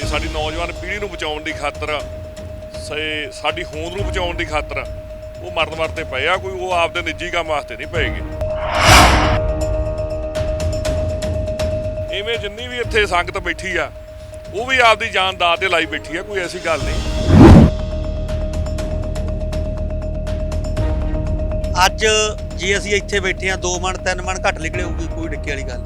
ਤੇ ਸਾਡੀ ਨੌਜਵਾਨ ਪੀੜ੍ਹੀ ਨੂੰ ਬਚਾਉਣ ਦੀ ਖਾਤਰ, ਸੇ ਸਾਡੀ ਹੋਂਦ ਨੂੰ ਬਚਾਉਣ ਦੀ ਖਾਤਰ, ਉਹ ਮਰਨ ਵਰਤੇ ਪਏ ਆ, ਕੋਈ ਉਹ ਆਪਦੇ ਨਿੱਜੀ ਕੰਮ ਵਾਸਤੇ ਨਹੀਂ ਪਏਗੇ। ਇਵੇਂ ਜਿੰਨੀ ਵੀ ਇੱਥੇ ਸੰਗਤ ਬੈਠੀ ਆ, ਉਹ ਵੀ ਆਪਦੀ ਜਾਨ ਦਾਅ ਤੇ ਲਾਈ ਬੈਠੀ ਆ, ਕੋਈ ਐਸੀ ਗੱਲ ਨਹੀਂ। ਅੱਜ ਜੇ ਅਸੀਂ ਇੱਥੇ ਬੈਠੇ ਆ 2 ਮਣ 3 ਮਣ ਘੱਟ ਨਿਕਲੇ ਹੋਊਗੀ ਕੋਈ ਡਿੱਕੇ ਵਾਲੀ ਗੱਲ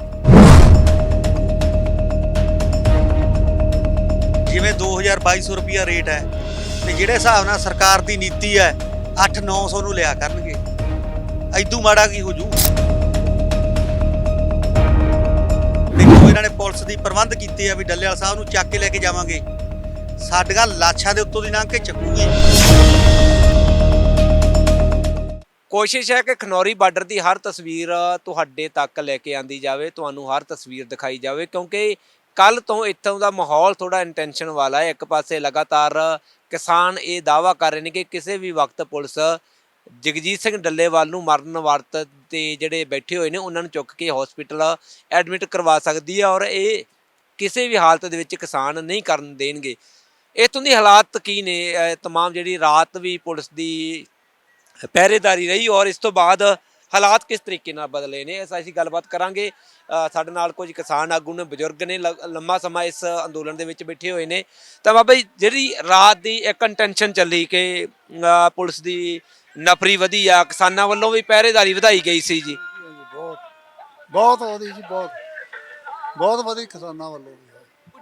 ਜਿਵੇਂ 2200 ਰੁਪਿਆ ਰੇਟ ਹੈ ਤੇ ਜਿਹੜੇ ਹਿਸਾਬ ਨਾਲ ਸਰਕਾਰ ਦੀ ਨੀਤੀ ਹੈ 8-900 ਨੂੰ ਲਿਆ ਕਰਨਗੇ। ਐਦੂ ਮਾੜਾ ਕੀ ਹੋ ਜੂ ਦੇਖੋ, ਇਹਨਾਂ ਨੇ ਪੁਲਿਸ ਦੀ ਪ੍ਰਬੰਧ ਕੀਤੇ ਆ ਵੀ ਡੱਲੇਵਾਲ ਸਾਹਿਬ ਨੂੰ ਚੱਕ ਕੇ ਲੈ ਕੇ ਜਾਵਾਂਗੇ। ਸਾਡੀਆਂ ਲਾਸ਼ਾਂ ਦੇ ਉੱਤੋਂ ਦੀ ਲੰਘ ਕੇ ਚੱਕੂਗੀ। ਕੋਸ਼ਿਸ਼ ਹੈ ਕਿ ਖਨੌਰੀ ਬਾਰਡਰ ਦੀ ਹਰ ਤਸਵੀਰ ਤੁਹਾਡੇ ਤੱਕ ਲੈ ਕੇ ਆਂਦੀ ਜਾਵੇ, ਤੁਹਾਨੂੰ ਹਰ ਤਸਵੀਰ ਦਿਖਾਈ ਜਾਵੇ, ਕਿਉਂਕਿ ਕੱਲ ਤੋਂ ਇੱਥੋਂ ਦਾ ਮਾਹੌਲ ਥੋੜਾ ਇੰਟੈਂਸ਼ਨ ਵਾਲਾ ਹੈ। ਇੱਕ ਪਾਸੇ ਲਗਾਤਾਰ ਕਿਸਾਨ ਇਹ ਦਾਵਾ ਕਰ ਰਹੇ ਨੇ ਕਿ ਕਿਸੇ ਵੀ ਵਕਤ ਪੁਲਿਸ ਜਗਜੀਤ ਸਿੰਘ ਡੱਲੇਵਾਲ ਨੂੰ ਮਰਨ ਵਰਤ ਤੇ ਜਿਹੜੇ ਬੈਠੇ ਹੋਏ ਨੇ, ਉਹਨਾਂ ਨੂੰ ਚੁੱਕ ਕੇ ਹਸਪੀਟਲ ਐਡਮਿਟ ਕਰਵਾ ਸਕਦੀ ਹੈ ਔਰ ਇਹ ਕਿਸੇ ਵੀ ਹਾਲਤ ਦੇ ਵਿੱਚ ਕਿਸਾਨ ਨਹੀਂ ਕਰਨ ਦੇਣਗੇ। ਇੱਥੋਂ ਦੀ ਹਾਲਾਤ ਕੀ ਨੇ? ਤਮਾਮ ਜਿਹੜੀ ਰਾਤ ਵੀ ਪੁਲਿਸ ਦੀ ਪਹਿਰੇਦਾਰੀ ਰਹੀ ਔਰ ਇਸ ਤੋਂ ਬਾਅਦ ਹਾਲਾਤ ਕਿਸ ਤਰੀਕੇ ਨਾਲ ਬਦਲੇ ਨੇ ਇਸ ਅਸੀਂ ਗੱਲਬਾਤ ਕਰਾਂਗੇ। ਸਾਡੇ ਨਾਲ ਕੁਝ ਕਿਸਾਨ ਆਗੂ ਨੇ ਬਜ਼ੁਰਗ ਨੇ ਲੰਮਾ ਸਮਾਂ ਇਸ ਅੰਦੋਲਨ ਦੇ ਵਿੱਚ ਬੈਠੇ ਹੋਏ ਨੇ। ਤਾਂ ਬਾਬਾ ਜੀ ਜਿਹੜੀ ਰਾਤ ਦੀ ਇੱਕ ਇੰਟੈਂਸ਼ਨ ਚੱਲੀ ਕਿ ਪੁਲਿਸ ਦੀ ਨਫਰੀ ਵਧੀ ਆ ਕਿਸਾਨਾਂ ਵੱਲੋਂ ਵੀ ਪਹਿਰੇਦਾਰੀ ਵਧਾਈ ਗਈ ਸੀ ਜੀ। ਬਹੁਤ ਬਹੁਤ ਵਧੀਆ ਜੀ ਬਹੁਤ। ਬਹੁਤ ਵਧੀਆ ਕਿਸਾਨਾਂ ਵੱਲੋਂ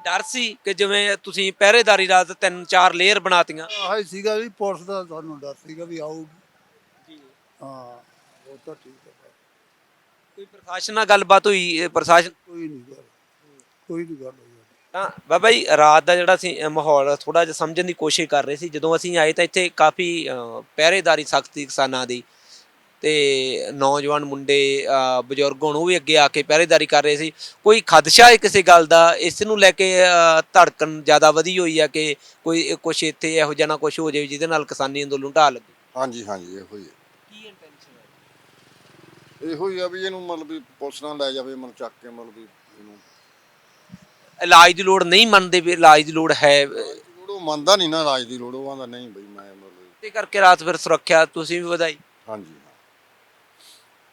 ਡਰ ਸੀ ਕਿ ਜਿਵੇਂ ਤੁਸੀਂ ਪਹਿਰੇਦਾਰੀ ਰਾਤ ਤਿੰਨ ਚਾਰ ਲੇਅਰ ਬਣਾਤੀਆਂ? ਆਹ ਸੀਗਾ ਵੀ ਪੁਲਿਸ ਦਾ ਸਾਨੂੰ ਡਰ ਸੀਗਾ ਵੀ ਆਊਗੀ। ਹਾਂ। ਉਹ ਤਾਂ ਠੀਕ ਹੈ। ਕੋਈ ਪ੍ਰਸ਼ਾਸਨ ਨਾਲ ਗੱਲਬਾਤ ਹੋਈ? ਇਹ ਪ੍ਰਸ਼ਾਸਨ ਕੋਈ ਨਹੀਂ ਗੱਲ। ਕੋਈ ਨਹੀਂ ਗੱਲ ਹੋਈ। ਤਾਂ ਬਾਬਾ ਜੀ ਰਾਤ ਦਾ ਜਿਹੜਾ ਸੀ ਮਾਹੌਲ ਥੋੜਾ ਜਿਹਾ ਸਮਝਣ ਦੀ ਕੋਸ਼ਿਸ਼ ਕਰ ਰਹੇ ਸੀ। ਜਦੋਂ ਅਸੀਂ ਆਏ ਤਾਂ ਇੱਥੇ ਕਾਫੀ ਅ, ਪਹਿਰੇਦਾਰੀ ਸਖਤੀ ਕਿਸਾਨਾਂ ਦੀ। ਤੇ ਨੌਜਵਾਨ ਮੁੰਡੇ ਅ, ਬਜ਼ੁਰਗ ਹੁਣ ਉਹ ਵੀ ਅੱਗੇ ਆ ਕੇ ਪਹਿਰੇਦਾਰੀ ਕਰ ਰਹੇ ਸੀ। ਕੋਈ ਖਦਸ਼ਾ ਹੈ ਕਿਸੇ ਗੱਲ ਦਾ? ਇਸ ਨੂੰ ਲੈ ਕੇ ਅ, ਧੜਕਣ ਜ਼ਿਆਦਾ ਵਧੀ ਹੋਈ ਆ ਕਿ ਕੋਈ ਕੁਛ ਇੱਥੇ ਇਹੋ ਜਿਹਾ ਨਾ ਕੁਛ ਹੋ ਜਾਵੇ ਜਿਹਦੇ ਨਾਲ ਕਿਸਾਨੀ ਅੰਦੋਲਨ ਢਾਹ ਲੱਗੇ? ਹਾਂਜੀ ਹਾਂਜੀ ਇਹੋ ਹੈ। ਇਹੋ ਹੀ ਆ ਵੀ ਇਹਨੂੰ ਮਤਲਬ ਵੀ ਪੁਲਿਸ ਨਾਲ ਲੈ ਜਾਵੇ ਮਤਲਬ ਚੱਕ ਕੇ ਮਤਲਬ ਵੀ ਇਹਨੂੰ। ਇਲਾਜ ਦੀ ਲੋੜ ਨਹੀਂ ਮੰਨਦੇ ਵੀ ਇਲਾਜ ਦੀ ਲੋੜ ਹੈ। ਲੋੜ ਉਹ ਮੰਨਦਾ ਨਹੀਂ ਨਾ ਰਾਜ ਦੀ ਲੋੜ ਉਹ ਆਂਦਾ ਨਹੀਂ ਬਈ ਮੈਂ ਮਤਲਬ ਤੇ ਕਰਕੇ ਰਾਤ ਫਿਰ ਸੁਰੱਖਿਆ ਤੁਸੀਂ ਵੀ ਵਧਾਈ। ਹਾਂਜੀ।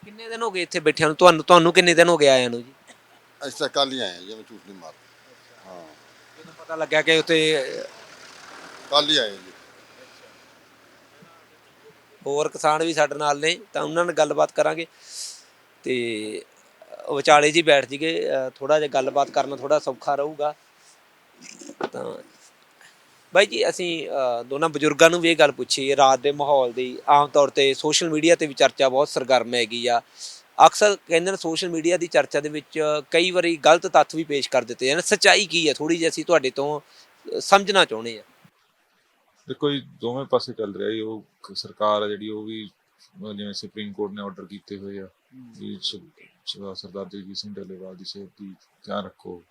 ਕਿੰਨੇ ਦਿਨ ਹੋ ਗਏ ਇੱਥੇ ਬੈਠਿਆਂ ਨੂੰ? ਤੁਹਾਨੂੰ ਤੁਹਾਨੂੰ ਕਿੰਨੇ ਦਿਨ ਹੋ ਗਏ ਆਇਆਂ ਨੂੰ ਜੀ? ਅਸੀਂ ਤਾਂ ਕੱਲ ਹੀ ਆਏ ਹਾਂ ਜੀ ਮੈਂ ਝੂਠ ਨਹੀਂ ਮਾਰ ਹਾਂ। ਜਦੋਂ ਪਤਾ ਲੱਗਿਆ ਕਿ ਉੱਥੇ ਕੱਲ ਹੀ ਆਏ ਜੀ। ਹੋਰ ਕਿਸਾਨ ਵੀ ਸਾਡੇ ਨਾਲ ਨੇ, ਤਾਂ ਉਹਨਾਂ ਨਾਲ ਗੱਲਬਾਤ ਕਰਾਂਗੇ। ਤੇ ਵਿਚਾਲੇ ਜੀ ਬੈਠ ਜੀਗੇ ਥੋੜਾ ਜਿਹਾ ਗੱਲਬਾਤ ਕਰਨਾ ਥੋੜਾ ਸੌਖਾ ਰਹੂਗਾ। ਤਾਂ ਬਾਈ ਜੀ, ਅਸੀਂ ਦੋਨਾਂ ਬਜ਼ੁਰਗਾਂ ਨੂੰ ਵੀ ਇਹ ਗੱਲ ਪੁੱਛੀ ਰਾਤ ਦੇ ਮਾਹੌਲ ਦੀ। ਆਮ ਤੌਰ ਤੇ ਸੋਸ਼ਲ ਮੀਡੀਆ ਤੇ ਵੀ ਚਰਚਾ ਬਹੁਤ ਸਰਗਰਮ ਹੈਗੀ ਆ। ਅਕਸਰ ਕਹਿੰਦੇ ਨੇ ਸੋਸ਼ਲ ਮੀਡੀਆ ਦੀ ਚਰਚਾ ਦੇ ਵਿੱਚ ਕਈ ਵਾਰੀ ਗਲਤ ਤੱਥ ਵੀ ਪੇਸ਼ ਕਰ ਦਿੱਤੇ ਜਾਂਦੇ ਸੱਚਾਈ ਕੀ ਹੈ? ਥੋੜੀ ਜਿਹੀ ਅਸੀਂ ਤੁਹਾਡੇ ਤੋਂ ਸਮਝਣਾ ਚਾਹੁੰਦੇ ਆ ਦੇਖੋ ਜੀ, ਦੋਵੇਂ ਪਾਸੇ ਚੱਲ ਰਿਹਾ ਜੀ, ਉਹ ਸਰਕਾਰ ਆ ਜਿਹੜੀ, ਉਹ ਵੀ ਜਿਵੇਂ ਸੁਪਰੀਮ ਕੋਰਟ ਨੇ ਆਰਡਰ ਕੀਤੇ ਹੋਏ ਆ, ਵੀ ਸਰਦਾਰ ਜਗਜੀਤ ਸਿੰਘ ਡੱਲੇਵਾਲ ਦੀ ਸਿਹਤ ਦੀ ਧਿਆਨ ਰੱਖੋ।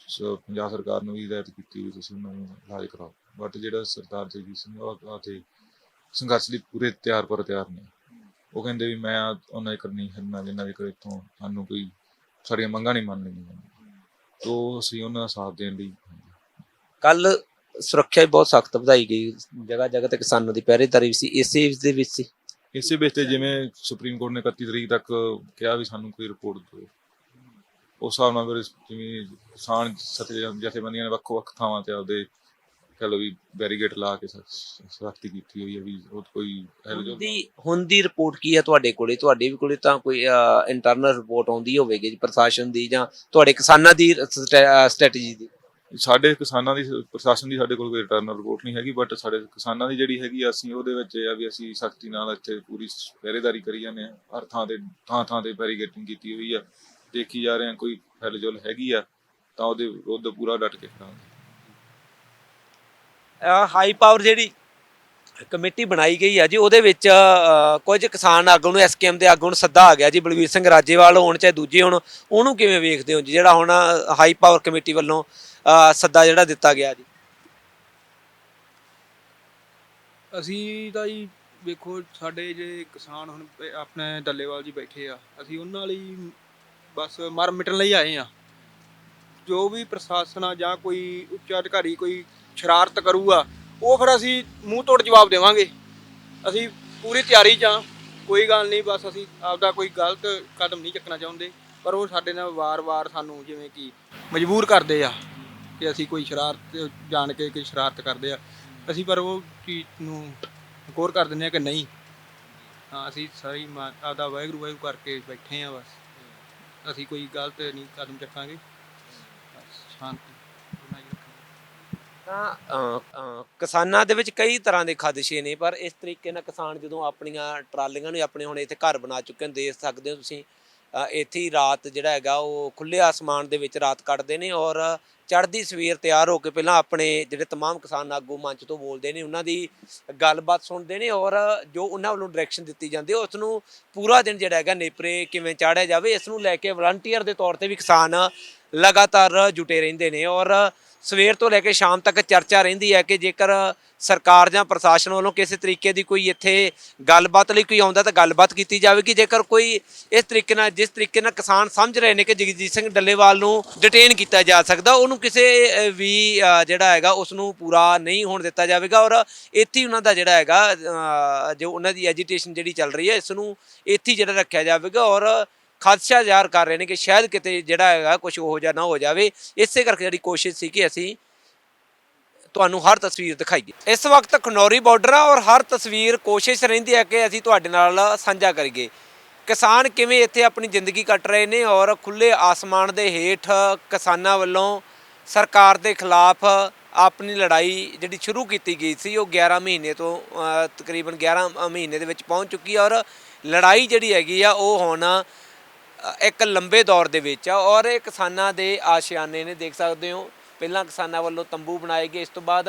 ਸੋ, ਪੰਜਾਬ ਸਰਕਾਰ ਨੂੰ ਵੀ ਹਦਾਇਤ ਕੀਤੀ ਵੀ ਤੁਸੀਂ ਉਹਨਾਂ ਨੂੰ ਇਲਾਜ ਕਰਾਓ। ਬਟ ਜਿਹੜਾ ਸਰਦਾਰ ਜਗਜੀਤ ਸਿੰਘ ਉਹ ਆਤੇ ਸੰਘਰਸ਼ ਲਈ ਪੂਰੇ ਤਿਆਰ ਪਰ ਤਿਆਰ ਨੇ। ਉਹ ਕਹਿੰਦੇ ਵੀ ਮੈਂ ਉਹਨਾਂ ਦੀ ਕਰਨੀ ਹਰਨਾ ਜਿੰਨਾ ਵੀ ਕਰੇ ਤੋਂ ਸਾਨੂੰ ਕੋਈ ਸਾਡੀਆਂ ਮੰਗਾਂ ਨਹੀਂ ਮੰਨ ਲੈਣੀਆਂ ਤੋ ਅਸੀਂ ਉਹਨਾਂ ਦਾ ਸਾਥ ਦੇਣ ਲਈ ਕੱਲ ਸੁਰੱਖਿਆ ਵੀ ਬਹੁਤ ਸਖਤ ਵਧਾਈ ਗਈ। ਜਗ੍ਹਾ ਜਗ੍ਹਾ ਤੇ ਕਿਸਾਨਾਂ ਦੀ ਪਹਿਰੇਦਾਰੀ ਵੀ ਸੀ। ਇਸੇ ਦੇ ਵਿੱਚ ਸੀ। ਇਸੇ ਬੇਸ ਤੇ ਜਿਵੇਂ ਸੁਪਰੀਮ ਕੋਰਟ ਨੇ 31 ਤਰੀਕ ਤੱਕ ਕਿਹਾ ਵੀ ਸਾਨੂੰ ਕੋਈ ਰਿਪੋਰਟ ਦਿਓ। ਉਸ ਹਿਸਾਬ ਨਾਲ ਫਿਰ ਜਿਵੇਂ ਕਿਸਾਨ ਜਥੇਬੰਦੀਆਂ ਨੇ ਵੱਖੋ ਵੱਖ ਥਾਵਾਂ ਤੇ ਆਪਦੇ ਕਹ ਵੀ ਬੈਰੀਗੇਟ ਲਾ ਕੇ ਸਖਤੀ ਕੀਤੀ ਹੋਈ ਹੈ ਵੀ ਉਹ ਕੋਈ ਇਹੋ ਜਿਹਾ ਦੀ ਹੁਣ ਦੀ ਰਿਪੋਰਟ ਕੀ ਹੈ ਤੁਹਾਡੇ ਕੋਲੇ? ਤੁਹਾਡੇ ਵੀ ਕੋਲੇ ਤਾਂ ਕੋਈ ਇੰਟਰਨਲ ਰਿਪੋਰਟ ਆਉਂਦੀ ਹੋਵੇਗੀ ਜੀ ਪ੍ਰਸ਼ਾਸਨ ਦੀ ਜਾਂ ਤੁਹਾਡੇ ਕਿਸਾਨਾਂ ਦੀ ਸਟ੍ਰੈਟਜੀ ਦੀ। ਸਾਡੇ ਕਿਸਾਨਾਂ ਦੀ, ਪ੍ਰਸ਼ਾਸਨ ਦੀ ਸਾਡੇ ਕੋਲ ਕੋਈ ਰਿਟਰਨ ਰਿਪੋਰਟ ਨਹੀਂ ਹੈਗੀ ਬਟ ਸਾਡੇ ਕਿਸਾਨਾਂ ਦੀ ਜਿਹੜੀ ਹੈਗੀ ਅਸੀਂ ਉਹਦੇ ਵਿੱਚ ਇਹ ਆ ਵੀ ਅਸੀਂ ਸਖਤੀ ਨਾਲ ਇੱਥੇ ਪੂਰੀ ਪਹਿਰੇਦਾਰੀ ਕਰੀ ਜਾਂਦੇ ਆ ਹਰ ਥਾਂ ਤੇ, ਥਾਂ ਥਾਂ ਤੇ ਬੈਰੀਗੇਟਿੰਗ ਕੀਤੀ ਹੋਈ ਆ। ਦੇਖੀ ਜਾ ਰਹੇ ਆ ਕੋਈ ਹਿਲਜੁਲ ਹੈਗੀ ਆ, ਤਾਂ ਉਹਦੇ ਵਿਰੁੱਧ ਪੂਰਾ ਡਟ ਕੇ ਖੜਾਂਗੇ। ਹਾਈ ਪਾਵਰ ਜਿਹੜੀ ਕਮੇਟੀ ਬਣਾਈ ਗਈ ਆ ਜੀ, ਉਹਦੇ ਵਿੱਚ ਕੁਝ ਕਿਸਾਨ ਆਗੂ ਨੂੰ ਐਸਕੇਐਮ ਦੇ ਆਗੂ ਨੂੰ ਸੱਦਾ ਆ ਗਿਆ ਜੀ, ਬਲਵੀਰ ਸਿੰਘ ਰਾਜੇਵਾਲ ਹੋਣ ਚਾਹੇ ਦੂਜੇ ਹੋਣ, ਉਹਨੂੰ ਕਿਵੇਂ ਵੇਖਦੇ ਹੋ ਜੀ? ਜਿਹੜਾ ਹੁਣ ਹਾਈ ਪਾਵਰ ਕਮੇਟੀ ਵੱਲੋਂ ਅਹ, ਸੱਦਾ ਜਿਹੜਾ ਦਿੱਤਾ ਗਿਆ ਜੀ। ਅਸੀਂ ਤਾਂ ਜੀ ਵੇਖੋ ਸਾਡੇ ਜੇ ਕਿਸਾਨ ਹੁਣ ਪ- ਆਪਣੇ ਡੱਲੇਵਾਲ ਜੀ ਬੈਠੇ ਆ ਅਸੀਂ ਉਹਨਾਂ ਲਈ ਬਸ ਮਰ ਮਿਟਣ ਲਈ ਆਏ ਆ। ਜੋ ਵੀ ਪ੍ਰਸ਼ਾਸਨ ਆ ਜਾਂ ਕੋਈ ਉੱਚ ਅਧਿਕਾਰੀ ਕੋਈ ਸ਼ਰਾਰਤ ਕਰੂਗਾ ਉਹ ਫਿਰ ਅਸੀਂ ਮੂੰਹ ਤੋੜ ਜਵਾਬ ਦੇਵਾਂਗੇ। ਅਸੀਂ ਪੂਰੀ ਤਿਆਰੀ 'ਚ ਹਾਂ ਕੋਈ ਗੱਲ ਨਹੀਂ ਬਸ ਅਸੀਂ ਆਪਦਾ ਕੋਈ ਗਲਤ ਕਦਮ ਨਹੀਂ ਚੱਕਣਾ ਚਾਹੁੰਦੇ ਪਰ ਉਹ ਸਾਡੇ ਨਾਲ ਵਾਰ-ਵਾਰ ਸਾਨੂੰ ਜਿਵੇਂ ਕਿ ਮਜਬੂਰ ਕਰਦੇ ਆ। ਕਿ ਅਸੀਂ ਕੋਈ ਸ਼ਰਾਰਤ ਜਾਣ ਕੇ ਕੋਈ ਸ਼ਰਾਰਤ ਕਰਦੇ ਆ। ਅਸੀਂ ਪਰ ਉਹ ਚੀਜ਼ ਨੂੰ ਗੌਰ ਕਰ ਦਿੰਦੇ ਆ ਕਿ ਨਹੀਂ। ਹਾਂ ਅਸੀਂ ਸਾਰੀ ਮਾ- ਆਪਦਾ ਵਾਹਿਗੁਰੂ ਵਾਹਿਗੁਰੂ ਕਰਕੇ ਬੈਠੇ ਆ ਬਸ। ਅਸੀਂ ਕੋਈ ਗਲਤ ਨਹੀਂ ਕਦਮ ਚੱਕਾਂਗੇ। ਬਸ ਸ਼ਾਂਤੀ। ਬਣਾਈ ਰੱਖਾਂਗੇ ਤਾਂ ਅ, ਅ, ਕਿਸਾਨਾਂ ਦੇ ਵਿੱਚ ਕਈ ਤਰ੍ਹਾਂ ਦੇ ਖਦਸ਼ੇ ਨੇ ਪਰ ਇਸ ਤਰੀਕੇ ਨਾਲ ਕਿਸਾਨ ਜਦੋਂ ਆਪਣੀਆਂ ਟਰਾਲੀਆਂ ਨੂੰ ਆਪਣੇ ਹੁਣ ਇੱਥੇ ਘਰ ਬਣਾ ਚੁੱਕੇ ਨੇ ਦੇਖ ਸਕਦੇ ਹੋ ਤੁਸੀਂ ਇੱਥੇ ਹੀ ਰਾਤ ਜਿਹੜਾ ਹੈਗਾ ਉਹ ਖੁੱਲੇ ਆਸਮਾਨ ਦੇ ਵਿੱਚ ਰਾਤ ਕੱਟਦੇ ਨੇ ਔਰ ਚੜ੍ਹਦੀ ਸਵੇਰ ਤਿਆਰ ਹੋ ਕੇ ਪਹਿਲਾਂ ਆਪਣੇ ਜਿਹੜੇ तमाम ਕਿਸਾਨ ਆਗੂ ਮੰਚ ਤੋਂ ਬੋਲਦੇ ਨੇ ਉਹਨਾਂ ਦੀ ਗੱਲਬਾਤ ਸੁਣਦੇ ਨੇ ਔਰ ਜੋ ਉਹਨਾਂ ਵੱਲੋਂ ਡਾਇਰੈਕਸ਼ਨ ਦਿੱਤੀ ਜਾਂਦੀ ਹੈ ਉਸ ਨੂੰ ਪੂਰਾ ਦਿਨ ਜਿਹੜਾ ਹੈਗਾ ਨੇਪਰੇ ਕਿਵੇਂ ਚਾੜਿਆ ਜਾਵੇ ਇਸ ਨੂੰ ਲੈ ਕੇ ਵਲੰਟੀਅਰ ਦੇ ਤੌਰ ਤੇ ਵੀ ਕਿਸਾਨ ਲਗਾਤਾਰ ਜੁਟੇ ਰਹਿੰਦੇ ਨੇ ਔਰ ਸਵੇਰ ਤੋਂ ਲੈ ਕੇ ਸ਼ਾਮ ਤੱਕ ਚਰਚਾ ਰਹਿੰਦੀ ਹੈ ਕਿ ਜੇਕਰ ਸਰਕਾਰ ਜਾਂ ਪ੍ਰਸ਼ਾਸਨ ਵੱਲੋਂ ਕਿਸੇ ਤਰੀਕੇ ਦੀ ਕੋਈ ਇੱਥੇ ਗੱਲਬਾਤ ਲਈ ਕੋਈ ਆਉਂਦਾ ਤਾਂ ਗੱਲਬਾਤ ਕੀਤੀ ਜਾਵੇਗੀ। ਜੇਕਰ ਕੋਈ ਇਸ ਤਰੀਕੇ ਨਾਲ, ਜਿਸ ਤਰੀਕੇ ਨਾਲ ਕਿਸਾਨ ਸਮਝ ਰਹੇ ਨੇ ਕਿ ਜਗਜੀਤ ਸਿੰਘ ਡੱਲੇਵਾਲ ਨੂੰ ਡਿਟੇਨ ਕੀਤਾ ਜਾ ਸਕਦਾ, ਉਹਨੂੰ ਕਿਸੇ ਵੀ ਜਿਹੜਾ ਹੈਗਾ ਉਸ ਨੂੰ ਪੂਰਾ ਨਹੀਂ ਹੋਣ ਦਿੱਤਾ ਜਾਵੇਗਾ ਔਰ ਇੱਥੇ ਉਹਨਾਂ ਦਾ ਜਿਹੜਾ ਹੈਗਾ ਜੋ ਉਹਨਾਂ ਦੀ ਐਜੀਟੇਸ਼ਨ ਜਿਹੜੀ ਚੱਲ ਰਹੀ ਹੈ ਇਸ ਨੂੰ ਇੱਥੇ ਜਿਹੜਾ ਰੱਖਿਆ ਜਾਵੇਗਾ ਔਰ ਖਦਸ਼ਾ ਜ਼ਾਹਰ ਕਰ ਰਹੇ ਨੇ ਕਿ ਸ਼ਾਇਦ ਕਿਤੇ ਜਿਹੜਾ ਹੈਗਾ ਕੁਝ ਹੋ ਜਾ ਨਾ ਹੋ ਜਾਵੇ। ਇਸੇ ਕਰਕੇ ਜਿਹੜੀ ਕੋਸ਼ਿਸ਼ ਸੀ ਕਿ ਅਸੀਂ ਤੁਹਾਨੂੰ ਹਰ ਤਸਵੀਰ ਦਿਖਾਈਏ। ਇਸ ਵਕਤ ਖਨੌਰੀ ਬਾਰਡਰ ਆ ਔਰ ਹਰ ਤਸਵੀਰ ਕੋਸ਼ਿਸ਼ ਰਹਿੰਦੀ ਹੈ ਕਿ ਅਸੀਂ ਤੁਹਾਡੇ ਨਾਲ ਸਾਂਝਾ ਕਰੀਏ। ਕਿਸਾਨ ਕਿਵੇਂ ਇੱਥੇ ਆਪਣੀ ਜ਼ਿੰਦਗੀ ਕੱਟ ਰਹੇ ਨੇ ਔਰ ਖੁੱਲੇ ਆਸਮਾਨ ਦੇ ਹੇਠ ਕਿਸਾਨਾਂ ਵੱਲੋਂ ਸਰਕਾਰ ਦੇ ਖਿਲਾਫ ਆਪਣੀ ਲੜਾਈ ਜਿਹੜੀ ਸ਼ੁਰੂ ਕੀਤੀ ਗਈ ਸੀ, ਉਹ 11 ਮਹੀਨੇ ਤੋਂ ਤਕਰੀਬਨ 11 ਮਹੀਨੇ ਦੇ ਵਿੱਚ ਪਹੁੰਚ ਚੁੱਕੀ ਹੈ ਔਰ ਲੜਾਈ ਜਿਹੜੀ ਹੈਗੀ ਆ, ਉਹ ਹੁਣ ਇੱਕ ਲੰਬੇ ਦੌਰ ਦੇ ਵਿੱਚ ਆ ਔਰ ਇਹ ਕਿਸਾਨਾਂ ਦੇ ਆਸ਼ਿਆਨੇ ਨੇ, ਦੇਖ ਸਕਦੇ ਹੋ। ਪਹਿਲਾਂ ਕਿਸਾਨਾਂ ਵੱਲੋਂ ਤੰਬੂ ਬਣਾਏ ਗਏ, ਇਸ ਤੋਂ ਬਾਅਦ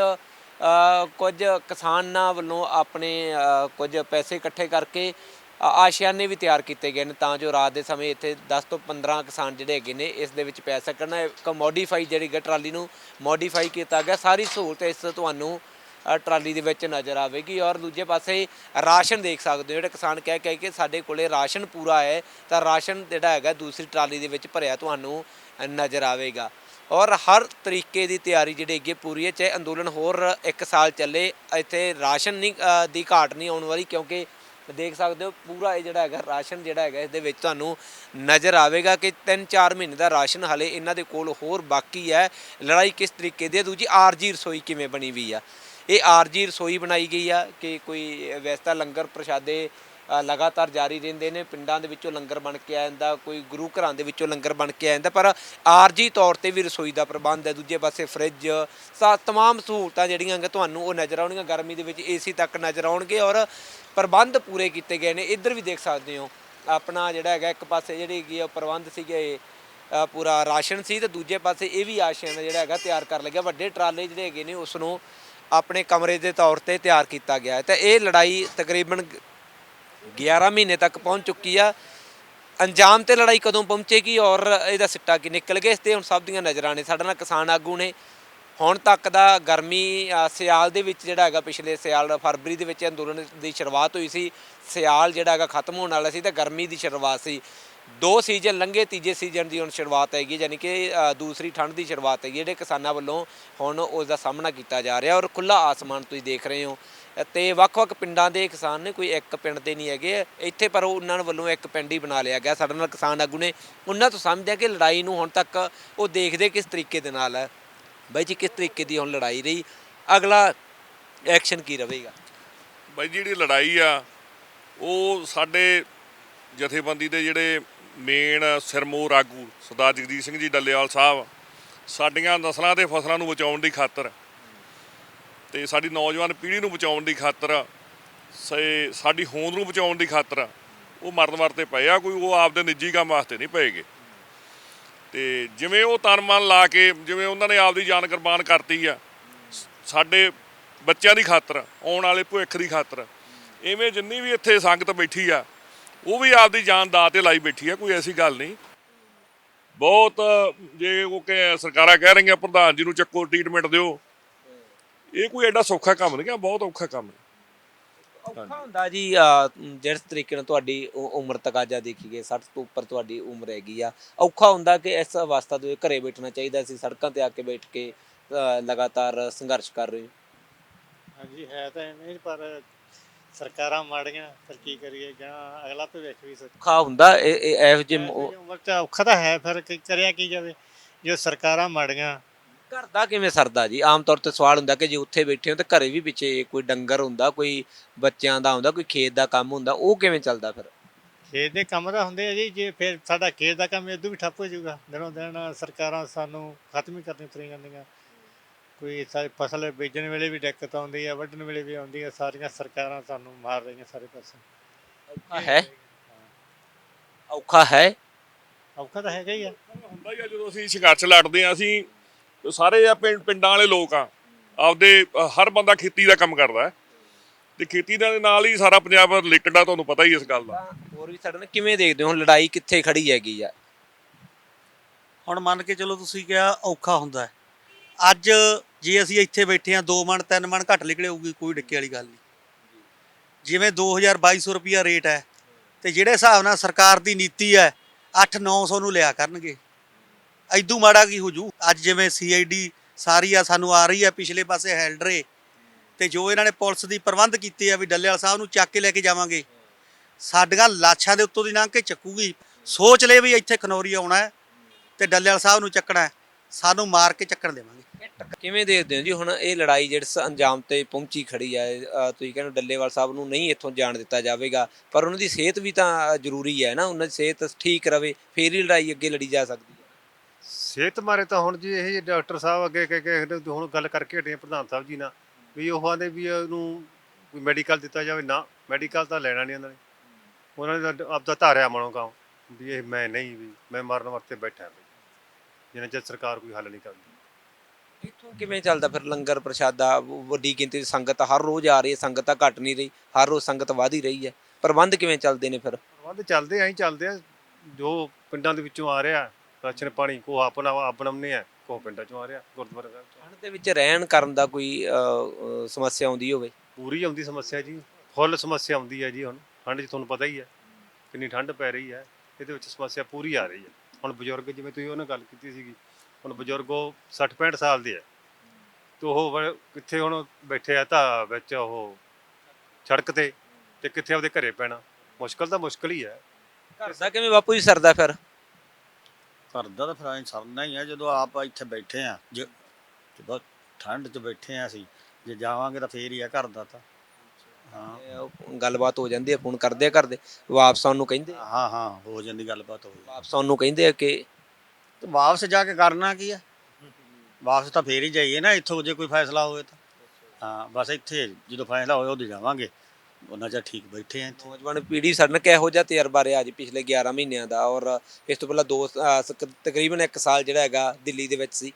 ਕੁਝ ਕਿਸਾਨਾਂ ਵੱਲੋਂ ਆਪਣੇ ਕੁਝ ਪੈਸੇ ਇਕੱਠੇ ਕਰਕੇ ਆਸ਼ਿਆਨੇ ਵੀ ਤਿਆਰ ਕੀਤੇ ਗਏ ਨੇ, ਤਾਂ ਜੋ ਰਾਤ ਦੇ ਸਮੇਂ ਇੱਥੇ 10 ਤੋਂ 15 ਕਿਸਾਨ ਜਿਹੜੇ ਹੈਗੇ ਨੇ, ਇਸ ਦੇ ਵਿੱਚ ਪੈ ਸਕਣ। ਇੱਕ ਮੋਡੀਫਾਈ ਜਿਹੜੀ ਗਾ ਟਰਾਲੀ ਨੂੰ ਮੋਡੀਫਾਈ ਕੀਤਾ ਗਿਆ, ਸਾਰੀ ਸਹੂਲਤ ਇਸ ਤੁਹਾਨੂੰ ਟਰਾਲੀ ਦੇ ਵਿੱਚ ਨਜ਼ਰ ਆਵੇਗੀ ਔਰ ਦੂਜੇ ਪਾਸੇ ਰਾਸ਼ਨ ਦੇਖ ਸਕਦੇ ਹੋ। ਜਿਹੜੇ ਕਿਸਾਨ ਕਹਿ ਕਹਿ ਕੇ ਸਾਡੇ ਕੋਲੇ ਰਾਸ਼ਨ ਪੂਰਾ ਹੈ, ਤਾਂ ਰਾਸ਼ਨ ਜਿਹੜਾ ਹੈਗਾ ਦੂਸਰੀ ਟਰਾਲੀ ਦੇ ਵਿੱਚ ਭਰਿਆ ਤੁਹਾਨੂੰ ਨਜ਼ਰ ਆਵੇਗਾ। ਔਰ ਹਰ ਤਰੀਕੇ ਦੀ ਤਿਆਰੀ ਜਿਹੜੀ ਹੈਗੀ ਹੈ, ਪੂਰੀ ਹੈ। ਚਾਹੇ ਅੰਦੋਲਨ ਹੋਰ ਇੱਕ ਸਾਲ ਚੱਲੇ, ਇੱਥੇ ਰਾਸ਼ਨ ਨਹੀਂ ਦੀ ਘਾਟ ਨਹੀਂ ਆਉਣ ਵਾਲੀ, ਕਿਉਂਕਿ ਦੇਖ ਸਕਦੇ ਹੋ, ਪੂਰਾ ਇਹ ਜਿਹੜਾ ਹੈਗਾ, ਰਾਸ਼ਨ ਜਿਹੜਾ ਹੈਗਾ, ਇਸ ਦੇ ਵਿੱਚ ਤੁਹਾਨੂੰ ਨਜ਼ਰ ਆਵੇਗਾ ਕਿ 3-4 ਮਹੀਨੇ ਦਾ ਰਾਸ਼ਨ ਹਲੇ ਇਹਨਾਂ ਦੇ ਕੋਲ ਹੋਰ ਬਾਕੀ ਹੈ। ਲੜਾਈ ਕਿਸ ਤਰੀਕੇ ਦੀ ਹੈ? ਦੂਜੀ ਆਰਜੀ ਰਸੋਈ ਕਿਵੇਂ ਬਣੀ ਹੋਈ ਆ? ਇਹ ਆਰਜੀ ਰਸੋਈ ਬਣਾਈ ਗਈ ਆ ਕਿ ਕੋਈ ਵੈਸੇ ਤਾਂ ਲੰਗਰ ਪ੍ਰਸ਼ਾਦੇ ਲਗਾਤਾਰ ਜਾਰੀ ਰਹਿੰਦੇ ਨੇ ਪਿੰਡਾਂ ਦੇ ਵਿੱਚੋਂ ਲੰਗਰ ਬਣ ਕੇ ਆ ਜਾਂਦਾ ਕੋਈ ਗੁਰੂ ਘਰਾਂ ਦੇ ਵਿੱਚੋਂ ਲੰਗਰ ਬਣ ਕੇ ਆ ਜਾਂਦਾ ਪਰ ਆਰਜੀ ਤੌਰ ਤੇ ਵੀ ਰਸੋਈ ਦਾ ਪ੍ਰਬੰਧ ਹੈ ਦੂਜੇ ਪਾਸੇ ਫ੍ਰਿਜ ਸਾ ਤਮਾਮ ਸਹੂਲਤਾਂ ਜਿਹੜੀਆਂ ਤੁਹਾਨੂੰ ਉਹ ਨਜ਼ਰ ਆਉਣਗੀਆਂ ਗਰਮੀ ਦੇ ਵਿੱਚ ਏਸੀ ਤੱਕ ਨਜ਼ਰ ਆਉਣਗੇ ਔਰ ਪ੍ਰਬੰਧ ਪੂਰੇ ਕੀਤੇ ਗਏ ਨੇ ਇੱਧਰ ਵੀ ਦੇਖ ਸਕਦੇ ਹੋ ਆਪਣਾ ਜਿਹੜਾ ਹੈਗਾ ਇੱਕ ਪਾਸੇ ਜਿਹੜੀ ਹੈਗੀ ਆ ਪ੍ਰਬੰਧ ਸੀਗੇ ਅ, ਪੂਰਾ ਰਾਸ਼ਨ ਸੀ ਤੇ ਦੂਜੇ ਪਾਸੇ ਇਹ ਵੀ ਆਸ਼ੀਆਨਾ ਜਿਹੜਾ ਹੈਗਾ ਤਿਆਰ ਕਰ ਲੱਗਿਆ ਵੱਡੇ ਟਰਾਲੇ ਜਿਹੜੇ ਹੈਗੇ ਨੇ ਉਸ ਨੂੰ ਆਪਣੇ ਕਮਰੇ ਦੇ ਤੌਰ ਤੇ ਤਿਆਰ ਕੀਤਾ ਗਿਆ ਹੈ। ਤਾਂ ਇਹ ਲੜਾਈ ਤਕਰੀਬਨ 11 ਮਹੀਨੇ ਤੱਕ ਪਹੁੰਚ ਚੁੱਕੀ ਆ। ਅੰਜਾਮ ਤੇ ਲੜਾਈ ਕਦੋਂ ਪਹੁੰਚੇਗੀ ਔਰ ਇਹਦਾ ਸਿੱਟਾ ਕੀ ਨਿਕਲ ਗਿਆ, ਇਸ ਤੇ ਹੁਣ ਸਭ ਦੀਆਂ ਨਜ਼ਰਾਂ ਨੇ। ਸਾਡੇ ਨਾਲ ਕਿਸਾਨ ਆਗੂ ਨੇ। ਹੁਣ ਤੱਕ ਦਾ ਗਰਮੀ ਸਿਆਲ ਦੇ ਵਿੱਚ ਜਿਹੜਾ ਹੈਗਾ, ਪਿਛਲੇ ਸਿਆਲ ਫਰਵਰੀ ਦੇ ਵਿੱਚ ਅੰਦੋਲਨ ਦੀ ਸ਼ੁਰੂਆਤ ਹੋਈ ਸੀ। ਸਿਆਲ ਜਿਹੜਾ ਹੈਗਾ, ਖਤਮ ਹੋਣ ਵਾਲਾ ਸੀ ਤਾਂ ਗਰਮੀ ਦੀ ਸ਼ੁਰੂਆਤ ਸੀ। ਦੋ ਸੀਜ਼ਨ ਲੰਘੇ, ਤੀਜੇ ਸੀਜ਼ਨ ਦੀ ਹੁਣ ਸ਼ੁਰੂਆਤ ਹੈਗੀ, ਯਾਨੀ ਕਿ ਦੂਸਰੀ ਠੰਡ ਦੀ ਸ਼ੁਰੂਆਤ ਹੈਗੀ, ਜਿਹੜੇ ਕਿਸਾਨਾਂ ਵੱਲੋਂ ਹੁਣ ਉਸ ਦਾ ਸਾਹਮਣਾ ਕੀਤਾ ਜਾ ਰਿਹਾ ਔਰ ਖੁੱਲਾ ਆਸਮਾਨ ਤੁਸੀਂ ਦੇਖ ਰਹੇ ਹੋ। ਤੇ ਵੱਖ-ਵੱਖ ਪਿੰਡਾਂ ਦੇ ਕਿਸਾਨ ਨੇ ਕੋਈ ਇੱਕ ਪਿੰਡ ਦੇ ਨਹੀਂ ਹੈਗੇ, ਇੱਥੇ ਪਰ ਉਹਨਾਂ ਵੱਲੋਂ ਇੱਕ ਪਿੰਡ ਹੀ ਬਣਾ ਲਿਆ ਗਿਆ। ਸਾਡੇ ਨਾਲ ਕਿਸਾਨ ਆਗੂ ਨੇ, ਉਹਨਾਂ ਤੋਂ ਸਮਝਦੇ ਆ ਕਿ ਲੜਾਈ ਨੂੰ ਹੁਣ ਤੱਕ ਉਹ ਦੇਖਦੇ ਕਿਸ ਤਰੀਕੇ ਦੇ ਨਾਲ ਹੈ। ਬਾਈ ਜੀ, ਕਿਸ ਤਰੀਕੇ ਦੀ ਹੁਣ ਲੜਾਈ ਰਹੀ? ਅਗਲਾ ਐਕਸ਼ਨ ਕੀ ਰਹੇਗਾ? ਬਾਈ ਜਿਹੜੀ ਲੜਾਈ ਆ, ਉਹ ਸਾਡੇ ਜਥੇਬੰਦੀ ਦੇ ਜਿਹੜੇ ਮੇਨ ਸਿਰਮੌਰ ਆਗੂ ਸਰਦਾਰ ਜਗਦੀਪ ਸਿੰਘ ਜੀ ਡੱਲੇਵਾਲ ਸਾਹਿਬ, ਸਾਡੀਆਂ ਨਸਲਾਂ ਤੇ ਫਸਲਾਂ ਨੂੰ ਬਚਾਉਣ ਦੀ ਖਾਤਰ ਤੇ ਸਾਡੀ ਨੌਜਵਾਨ ਪੀੜ੍ਹੀ ਨੂੰ ਬਚਾਉਣ ਦੀ ਖਾਤਰ, ਸੇ ਸਾਡੀ ਹੋਂਦ ਨੂੰ ਬਚਾਉਣ ਦੀ ਖਾਤਰ ਉਹ ਮਰਨ ਵਰਤੇ ਪਏ ਆ, ਕੋਈ ਉਹ ਆਪਦੇ ਨਿੱਜੀ ਕੰਮ ਵਾਸਤੇ ਨਹੀਂ ਪਏਗੇ। ਤੇ ਜਿਵੇਂ ਉਹ ਤਨ ਮਨ ਲਾ ਕੇ ਜਿਵੇਂ ਉਹਨਾਂ ਨੇ ਆਪਦੀ ਜਾਨ ਕੁਰਬਾਨ ਕਰਤੀ ਆ, ਸਾਡੇ ਬੱਚਿਆਂ ਦੀ ਖਾਤਰ, ਆਉਣ ਵਾਲੇ ਭਵਿੱਖ ਦੀ ਖਾਤਰ, ਐਵੇਂ ਜਿੰਨੀ ਵੀ ਇੱਥੇ ਸੰਗਤ ਬੈਠੀ ਆ ਉਹ ਵੀ ਆਪਦੀ ਜਾਨ ਦਾ ਤੇ ਲਾਈ ਬੈਠੀ ਆ ਕੋਈ ਐਸੀ ਗੱਲ ਨਹੀਂ। ਬਹੁਤ ਜੇ ਉਹ ਕਿ ਸਰਕਾਰਾਂ ਕਹਿ ਰਹੀਆਂ ਪ੍ਰਧਾਨ ਜੀ ਨੂੰ ਚੱਕੋ ਟ੍ਰੀਟਮੈਂਟ ਦਿਓ। ਇਹ ਕੋਈ ਐਡਾ ਸੌਖਾ ਕੰਮ ਨਹੀਂ ਗਾ ਬਹੁਤ ਔਖਾ ਕੰਮ ਹੈ। ਔਖਾ ਹੁੰਦਾ ਜੀ ਜਿਸ ਤਰੀਕੇ ਨਾਲ ਤੁਹਾਡੀ ਉਮਰ ਤਕਾਜ਼ਾ ਦੇਖੀ ਗਈ 60 ਤੋਂ ਉੱਪਰ ਤੁਹਾਡੀ ਉਮਰ ਹੈਗੀ ਆ। ਔਖਾ ਹੁੰਦਾ ਕਿ ਇਸ ਅਵਸਥਾ ਦੇ ਘਰੇ ਬੈਠਣਾ ਚਾਹੀਦਾ ਸੀ ਸੜਕਾਂ ਤੇ ਆ ਕੇ ਬੈਠ ਕੇ ਲਗਾਤਾਰ ਸੰਘਰਸ਼ ਕਰ ਰਹੇ ਹੋ। ਹਾਂਜੀ ਹੈ ਤਾਂ ਐਵੇਂ ਹੀ, ਪਰ ਸਰਕਾਰਾਂ ਮਾੜੀਆਂ ਫਿਰ ਕੀ ਕਰੀਏ? ਜਾਂ ਅਗਲਾ ਭਵਿੱਖ ਵੀ ਸੋਚ ਔਖਾ ਹੁੰਦਾ ਇਹ ਇਹ ਇਹੋ ਜਿਹੇ ਮ- ਉਮਰ ਚ ਔਖਾ ਤਾਂ ਹੈ ਫਿਰ ਕੀ ਕਰਿਆ ਕੀ ਜਾਵੇ? ਜੋ ਸਰਕਾਰਾਂ ਮਾੜੀਆਂ। ਘਰ ਦਾ ਕਿਵੇਂ ਸਰਦਾ ਜੀ? ਆਮ ਤੌਰ ਤੇ ਸਵਾਲ ਹੁੰਦਾ ਕਿ ਜੇ ਉੱਥੇ ਬੈਠੇ ਹੋ ਤੇ ਘਰੇ ਵੀ ਪਿੱਛੇ ਕੋਈ ਡੰਗਰ ਹੁੰਦਾ ਕੋਈ ਬੱਚਿਆਂ ਦਾ ਹੁੰਦਾ ਕੋਈ ਖੇਤ ਦਾ ਕੰਮ ਹੁੰਦਾ ਉਹ ਕਿਵੇਂ ਚੱਲਦਾ ਫਿਰ? ਖੇਤ ਦੇ ਕੰਮ ਤਾਂ ਹੁੰਦੇ ਆ ਜੀ ਜੇ ਫਿਰ ਸਾਡਾ ਖੇਤ ਦਾ ਕੰਮ ਇਦੋਂ ਵੀ ਠੱਪ ਹੋ ਜਾਊਗਾ। ਦਿਨੋਂ ਦਿਨ ਸਰਕਾਰਾਂ ਸਾਨੂੰ ਖਤਮ ਹੀ ਕਰਨੀ ਤੁਰੀਆਂ ਜਾਂਦੀਆਂ। ਕੋਈ ਸਾਰੀ ਫਸਲ ਬੀਜਣ ਵੇਲੇ ਵੀ ਦਿੱਕਤ ਆਉਂਦੀ ਆ ਵੱਢਣ ਵੇਲੇ ਵੀ ਆਉਂਦੀ ਆ ਸਾਰੀਆਂ ਸਰਕਾਰਾਂ ਸਾਨੂੰ ਮਾਰ ਰਹੀਆਂ ਸਾਰੇ ਪਾਸੇ। ਔਖਾ ਹੈ? ਔਖਾ ਹੈ? ਔਖਾ ਤਾਂ ਹੈਗਾ ਹੀ ਆ। ਹੁੰਦਾ ਹੀ ਆ ਜਦੋਂ ਅਸੀਂ ਸੰਘਰਸ਼ ਲੜਦੇ ਆ ਅਸੀਂ ਸਾਰੇ ਆ ਪਿੰਡ ਪਿੰਡਾਂ ਵਾਲੇ ਲੋਕ ਆ ਆਪਦੇ ਹਰ ਬੰਦਾ ਖੇਤੀ ਦਾ ਕੰਮ ਕਰਦਾ ਹੈ। ਤੇ ਖੇਤੀ ਦੇ ਨਾਲ ਹੀ ਸਾਰਾ ਪੰਜਾਬ ਰਿਲੇਟਡ ਆ ਤੁਹਾਨੂੰ ਪਤਾ ਹੀ ਇਸ ਗੱਲ ਦਾ। ਹੋਰ ਵੀ ਸਾਡੇ ਨਾਲ ਕਿਵੇਂ ਦੇਖਦੇ ਹੋ? ਲੜਾਈ ਕਿੱਥੇ ਖੜੀ ਹੈਗੀ ਆ? ਹੁਣ ਮੰਨ ਕੇ ਚਲੋ ਤੁਸੀਂ ਕਿਹਾ ਔਖਾ ਹੁੰਦਾ ਹੈ। ਅੱਜ ਜੇ ਅਸੀਂ ਇੱਥੇ ਬੈਠੇ ਆ 2 ਮਣ 3 ਮਣ ਘੱਟ ਨਿਕਲੇ ਹੋਊਗੀ, ਕੋਈ ਡਿੱਕੇ ਵਾਲੀ ਗੱਲ ਨਹੀਂ। ਜਿਵੇਂ 2200 ਰੁਪਿਆ ਰੇਟ ਹੈ, ਤੇ ਜਿਹੜੇ ਹਿਸਾਬ ਨਾਲ ਸਰਕਾਰ ਦੀ ਨੀਤੀ ਹੈ 8-900 ਨੂੰ ਲਿਆ ਕਰਨਗੇ। ਐਦੂ ਮਾੜਾ ਕੀ ਹੋਜੂ ਅੱਜ ਜਿਵੇਂ ਸੀਆਈਡੀ ਸਾਰੀ ਆ, ਸਾਨੂੰ ਆ ਰਹੀ ਆ ਪਿਛਲੇ ਪਾਸੇ ਹੈਲਡਰੇ, ਤੇ ਜੋ ਇਹਨਾਂ ਨੇ ਪੁਲਿਸ ਦੀ ਪ੍ਰਬੰਧ ਕੀਤੇ ਆ ਵੀ ਡੱਲੇਵਾਲ ਸਾਹਿਬ ਨੂੰ ਚੱਕ ਕੇ ਲੈ ਕੇ ਜਾਵਾਂਗੇ। ਸਾਡੀਆਂ ਲਾਸ਼ਾਂ ਦੇ ਉੱਤੋਂ ਦੀ ਲੰਘ ਕੇ ਚੱਕੂਗੀ। ਸੋਚ ਲੈ ਵੀ ਇੱਥੇ ਖਨੌਰੀ ਆਉਣਾ ਹੈ, ਤੇ ਡੱਲੇਵਾਲ ਸਾਹਿਬ ਨੂੰ ਚੱਕਣਾ ਸਾਨੂੰ ਮਾਰ ਕੇ ਚੱਕਣ ਦੇਵਾਂਗੇ। ਕਿਵੇਂ ਦੇਖਦੇ ਹੋ ਜੀ? ਹੁਣ ਇਹ ਲੜਾਈ ਜਿਹੜੀ ਅੰਜਾਮ ਤੇ ਪਹੁੰਚੀ ਖੜੀ ਹੈ ਅਹ ਤੁਸੀਂ ਕਹਿੰਦੇ ਹੋ ਡੱਲੇਵਾਲ ਸਾਹਿਬ ਨੂੰ ਨਹੀਂ ਇੱਥੋਂ ਜਾਣ ਦਿੱਤਾ ਜਾਵੇਗਾ ਪਰ ਉਹਨਾਂ ਦੀ ਸਿਹਤ ਵੀ ਤਾਂ ਜ਼ਰੂਰੀ ਹੈ ਨਾ ਉਹਨਾਂ ਦੀ ਸਿਹਤ ਠੀਕ ਰਵੇ ਫੇਰ ਹੀ ਲੜਾਈ ਅੱਗੇ ਲੜੀ ਜਾ ਸਕਦੀ ਹੈ। ਸਿਹਤ ਮਾਰੇ ਤਾਂ ਹੁਣ ਜੀ ਇਹ ਡਾਕਟਰ ਸਾਹਿਬ ਅੱਗੇ ਕਹਿ ਕੇ ਹਟੇ, ਹੁਣ ਗੱਲ ਕਰਕੇ ਹਟੇ ਆ ਪ੍ਰਧਾਨ ਸਾਹਿਬ ਜੀ ਨਾਲ ਵੀ ਉਹ ਆਂਦੇ ਵੀ ਉਹਨੂੰ ਕੋਈ ਮੈਡੀਕਲ ਦਿੱਤਾ ਜਾਵੇ ਨਾ ਮੈਡੀਕਲ ਤਾਂ ਲੈਣਾ ਨਹੀਂ ਉਹਨਾਂ ਨੇ। ਉਹਨਾਂ ਨੇ ਤਾਂ ਆਪਦਾ ਧਾਰਿਆ ਮਨੋਂ ਕੰਮ ਵੀ ਇਹ ਮੈਂ ਨਹੀਂ ਵੀ ਮੈਂ ਮਰਨ ਵਾਸਤੇ ਬੈਠਾ ਵੀ ਜਿੰਨਾ ਚਿਰ ਸਰਕਾਰ ਕੋਈ ਹੱਲ ਨਹੀਂ ਕਰਦੀ। ਇੱਥੋਂ ਕਿਵੇਂ ਚੱਲਦਾ ਫਿਰ ਲੰਗਰ ਪ੍ਰਸ਼ਾਦਾ ਵੱਡੀ ਗਿਣਤੀ ਦੀ ਸੰਗਤ ਹਰ ਰੋਜ਼ ਆ ਰਹੀ ਹੈ ਸੰਗਤ ਤਾਂ ਘਟ ਨਹੀਂ ਰਹੀ ਹਰ ਰੋਜ਼ ਸੰਗਤ ਵਧ ਹੀ ਰਹੀ ਹੈ। ਪ੍ਰਬੰਧ ਕਿਵੇਂ ਚੱਲਦੇ ਨੇ ਫਿਰ? ਪ੍ਰਬੰਧ ਚੱਲਦੇ ਆਂ ਹੀ ਚੱਲਦੇ ਆ। ਜੋ ਪਿੰਡਾਂ ਦੇ ਵਿੱਚੋਂ ਆ ਰਿਹਾ ਰਾਸ਼ਨ ਪਾਣੀ ਕੋ ਆਪਣਾ ਆਪ ਬਣਾਉਂਦੇ ਆ ਕੋ ਪਿੰਡਾਂ ਚੋਂ ਆ ਰਿਹਾ ਗੁਰਦੁਆਰਾ ਸਾਹਿਬ ਚੋਂ। ਦੇ ਵਿੱਚ ਰਹਿਣ ਕਰਨ ਦਾ ਕੋਈ ਸਮੱਸਿਆ ਆਉਂਦੀ ਹੋਵੇ? ਪੂਰੀ ਆਉਂਦੀ ਸਮੱਸਿਆ ਜੀ ਫੁੱਲ ਸਮੱਸਿਆ ਆਉਂਦੀ ਹੈ ਜੀ ਹੁਣ ਠੰਡ 'ਚ ਤੁਹਾਨੂੰ ਪਤਾ ਹੀ ਹੈ ਕਿੰਨੀ ਠੰਡ ਪੈ ਰਹੀ ਹੈ ਇਹਦੇ ਵਿੱਚ ਸਮੱਸਿਆ ਪੂਰੀ ਆ ਰਹੀ ਹੈ। ਹੁਣ ਬਜ਼ੁਰਗ ਜਿਵੇਂ ਤੁਸੀਂ ਉਹਨਾਂ ਗੱਲ ਕੀਤੀ ਸੀਗੀ ਹੁਣ ਬਜ਼ੁਰਗ ਉਹ 60 65 ਸਾਲ ਦੇ ਹੈ। ਤੇ ਉਹ ਕਿੱਥੇ ਹੁਣ ਬੈਠੇ ਆ ਤਾਂ ਵਿੱਚ ਉਹ ਸੜਕ ਤੇ ਤੇ ਕਿੱਥੇ ਆਪਦੇ ਘਰੇ ਪੈਣਾ। ਮੁਸ਼ਕਲ ਤਾਂ ਮੁਸ਼ਕਲ ਹੀ ਹੈ। ਘਰ ਦਾ ਕਿਵੇਂ ਬਾਪੂ ਜੀ ਸਰਦਾ ਫਿਰ? ਕਰਦਾ ਤਾਂ ਫਿਰ ਐਂ ਸਰਨਾ ਹੀ ਆ ਜਦੋਂ ਆਪ ਇੱਥੇ ਬੈਠੇ ਆ ਜੇ ਜਦੋਂ ਠੰਡ 'ਚ ਬੈਠੇ ਆ ਅਸੀਂ ਜੇ ਜਾਵਾਂਗੇ ਤਾਂ ਫੇਰ ਹੀ ਆ ਘਰ ਦਾ ਤਾਂ। ਹਾਂ। ਇਹ ਉਹ ਗੱਲਬਾਤ ਹੋ ਜਾਂਦੀ ਹੈ ਫੋਨ ਕਰਦੇ ਆ ਕਰਦੇ ਵਾਪਸ ਆਉਣ ਨੂੰ ਕਹਿੰਦੇ ਆ। ਹਾਂ ਹਾਂ ਹੋ ਜਾਂਦੀ ਗੱਲਬਾਤ ਹੋ ਵਾਪਸ ਆਉਣ ਨੂੰ ਕਹਿੰਦੇ ਆ ਕਿ ਤੇ ਵਾਪਸ ਜਾ ਕੇ ਕਰਨਾ ਕੀ ਆ? ਵਾਪਸ ਤਾਂ ਫੇਰ ਹੀ ਜਾਈਏ ਨਾ ਇੱਥੋਂ ਜੇ ਕੋਈ ਫੈਸਲਾ ਹੋਵੇ ਤਾਂ। ਹਾਂ ਬਸ ਇੱਥੇ ਜਦੋਂ ਫੈਸਲਾ ਹੋਏ ਉਦੋਂ ਜਾਵਾਂਗੇ। ਉਹਨਾਂ ਚਿਰ ਠੀਕ ਬੈਠੇ ਆ ਇੱਥੇ। ਨੌਜਵਾਨ ਪੀੜ੍ਹੀ ਸਾਡੇ ਨਾਲ ਕਿਹੋ ਜਿਹਾ ਤਜਰਬਾ ਰਿਹਾ ਜੀ ਪਿਛਲੇ 11 ਮਹੀਨਿਆਂ ਦਾ ਔਰ ਇਸ ਤੋਂ ਪਹਿਲਾਂ ਦੋ ਤਕਰੀਬਨ 1 ਸਾਲ ਜਿਹੜਾ ਹੈਗਾ ਦਿੱਲੀ ਦੇ ਵਿੱਚ ਸੀ।